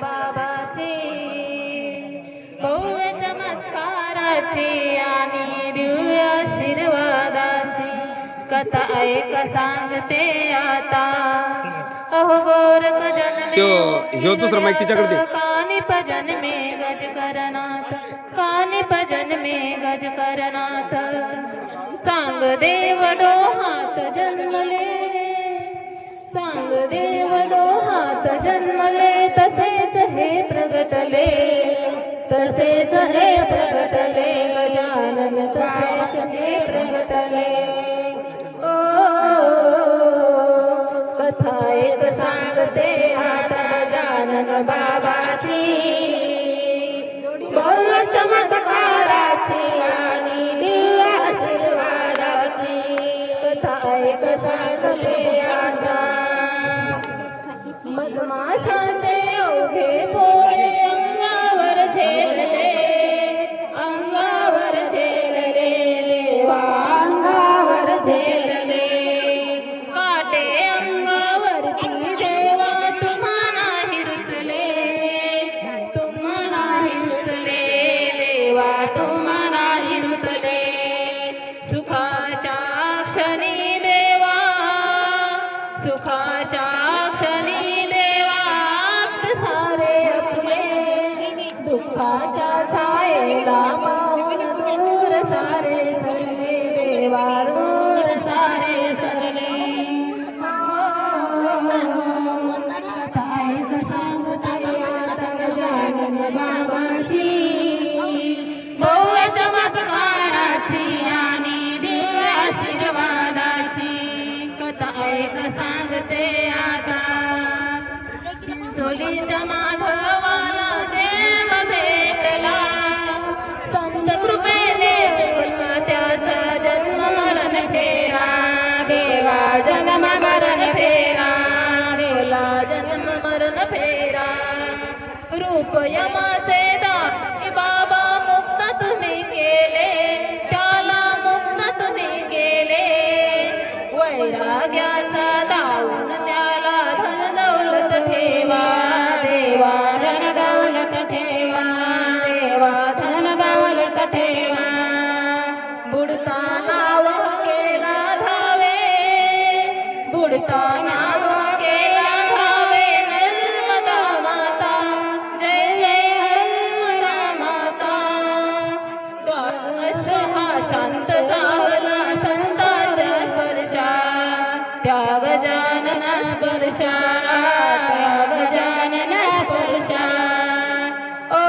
बाबाची भव्य चमत्काराची आणि दिव्य आशीर्वादाची कथा ऐक सांगते आता. अहो गोरख जन्मे ह्यो दुसरा माहिती तिच्याकडे कानी भजन मे गज करनाथ कानी भजन मे गज करनाथ सांग देव डोहात जन्मले देव डोहात जन्मले तसेच हे प्रगटले. तसेच हे प्रगटले गजानन रूप यमाचे दा बाबा मुक्त तुम्ही केले त्याला मुक्त तुम्ही केले. वैराग्याचा दाऊन त्याला धन दौलत ठेवा देवा धन दौलत ठेवा देवा धन दौलत ठेवा. बुडताना चालना संताच्या स्पर्शा त्या गजानना स्पर्शा स्पर्शा. ओ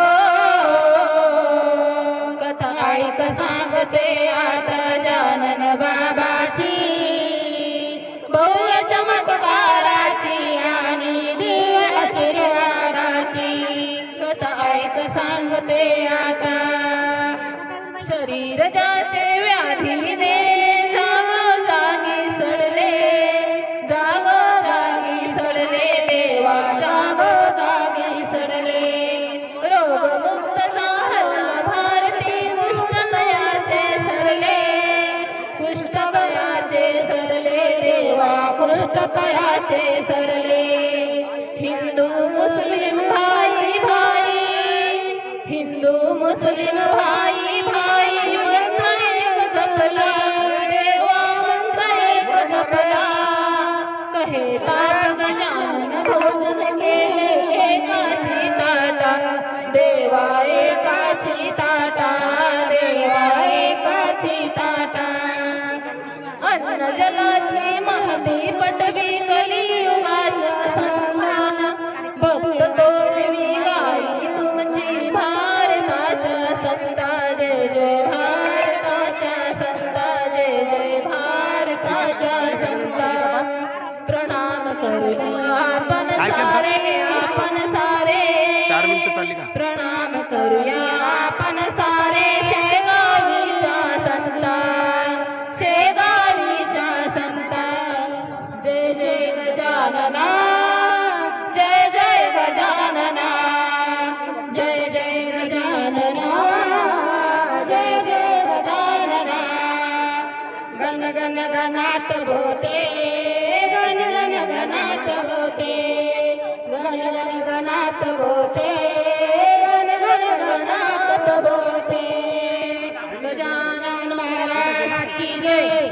आता. नजलाचे महादेव पटवी कली. गजानना। होते। गण गण होते। गण गण गणात गजानन महाराज की जय।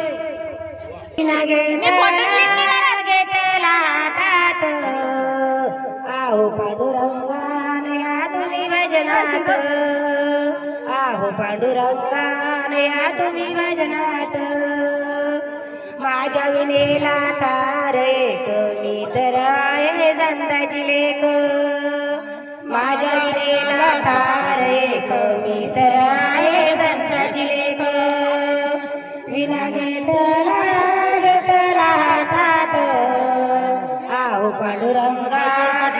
तुम्ही भजनात माझ्या विनेला तार एक मी तर आहे संताची लेख माझ्या विनेला तार एक मी तर आहे संताची लेख विना घेतला घेतला हातात आहो पांडुरंगा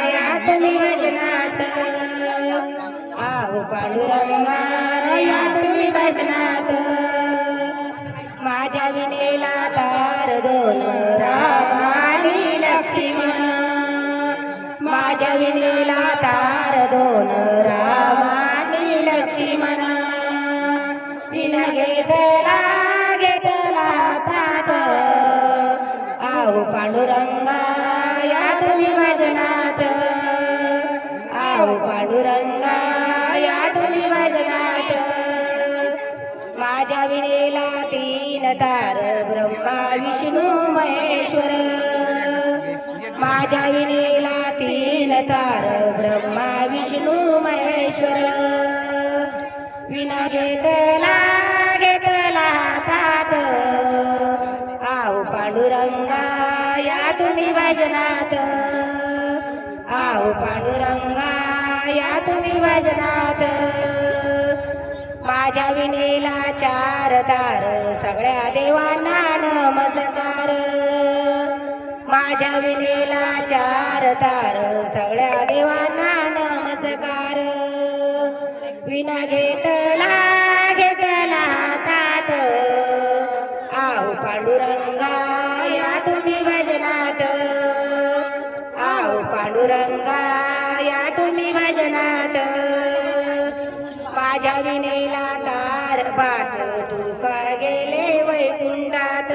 या तुम्ही भजनात आहो पांडुरंगा या तुम्ही भजनात. माझ्या विनेला तार दोन रामानी लक्ष्मण माझ्या विनेला तार दोन रामानी लक्ष्मण विना घेतला घेतला तात. आहो पांडुरंगा पांडुरंगा या तुम्ही भजनात माझ्या विनेला तीन तार ब्रह्मा विष्णू महेश्वर। माझ्या विनेला तीन तार ब्रह्मा विष्णू महेश्वर। विना घेतला घेतला तात आहो पांडुरंगा या तुम्ही भजनात आहो पांडुरंगा या माझ्या विनेला चार दार सगळ्या देवांना नमस्कार. माझ्या विनेला चार दार सगळ्या देवांना नमस्कार. विना घेतला तुका गेले वैकुंठात.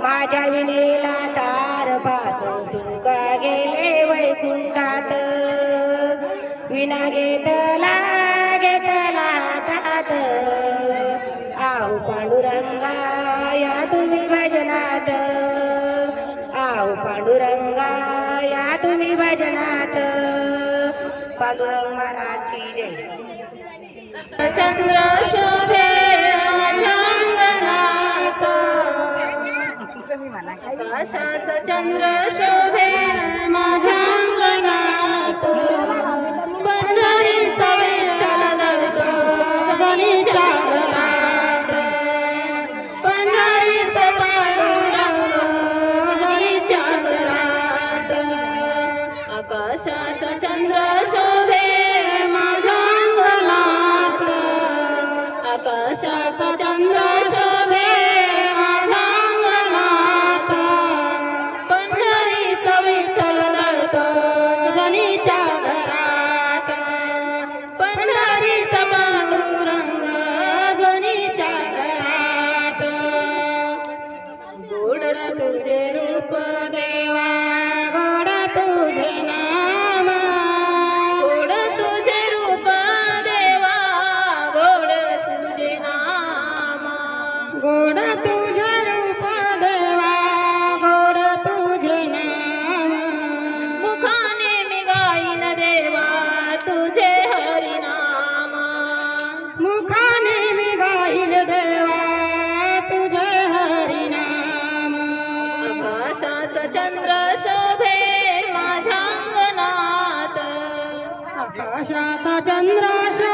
माझ्या विनेला तार पात तुका गेले वैकुंठात. विना घेतला घेतला तात. आहो पांडुरंगा या तुम्ही भजनात. आहो पांडुरंगा या तुम्ही भजनात. पांडुरंग महाराज की जय. चंद्र शोभे आकाशाचा चंद्र शोभे माझ्या अंगणात. पंढरीचा विठ्ठल दळतो जगणीच्या घरात. पंढरीचा जगणीच्या घरात. आकाशाचा चंद्र शोभे माझ्या अंगणात. आकाशाचा आकाशात चंद्राशा